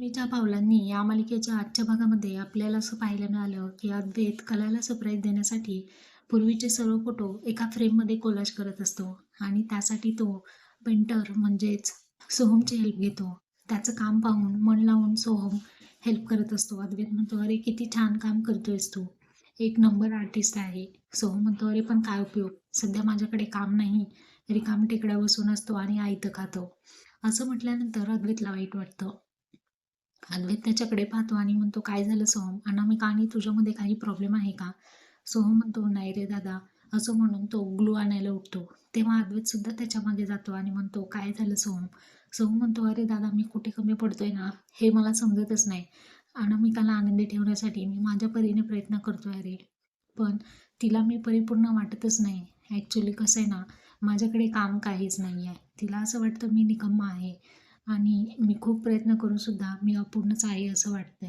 मीच्या पावलांनी या मालिकेच्या आजच्या भागामध्ये आपल्याला असं पाहायला मिळालं की अद्वैत कलाला सरप्राईज देण्यासाठी पूर्वीचे सर्व फोटो एका फ्रेममध्ये कोलाज करत असतो. आणि त्यासाठी तो पेंटर म्हणजेच सोहमची हेल्प घेतो. त्याचं काम पाहून मन लावून सोहम हेल्प करत असतो. अद्वैत म्हणतो अरे किती छान काम करतोयस तू. एक नंबर आर्टिस्ट आहे. सोहम म्हणतो अरे पण काय उपयोग? सध्या माझ्याकडे काम नाही. रिकाम टेकड्या बसून असतो आणि आयतं खातो. असं म्हटल्यानंतर अद्वैतला वाईट वाटतं. अद्वैत त्याच्याकडे पाहतो आणि म्हणतो काय झालं सोहम? अनामिका आणि तुझ्यामध्ये काही प्रॉब्लेम आहे का? सोहम म्हणतो नाही रे दादा. असं म्हणून तो ग्लू आणायला उठतो. तेव्हा अद्वैत सुद्धा जातो आणि म्हणतो काय झालं सोहम? सोहम म्हणतो अरे दादा मी कुठे कमी पडतोय ना? हे मला समजतच नाही. अनामिकाला आनंदी ठेवण्यासाठी मी माझ्या परीने प्रयत्न करतोय अरे. पण तिला मी परिपूर्ण वाटतच नाही. ॲक्च्युली कसं आहे ना माझ्याकडे काम काहीच नाही आहे तिला असं वाटतं मी निकम्मा आहे. आणि मी खूप प्रयत्न करूनसुद्धा मी अपूर्णच आहे असं वाटतं आहे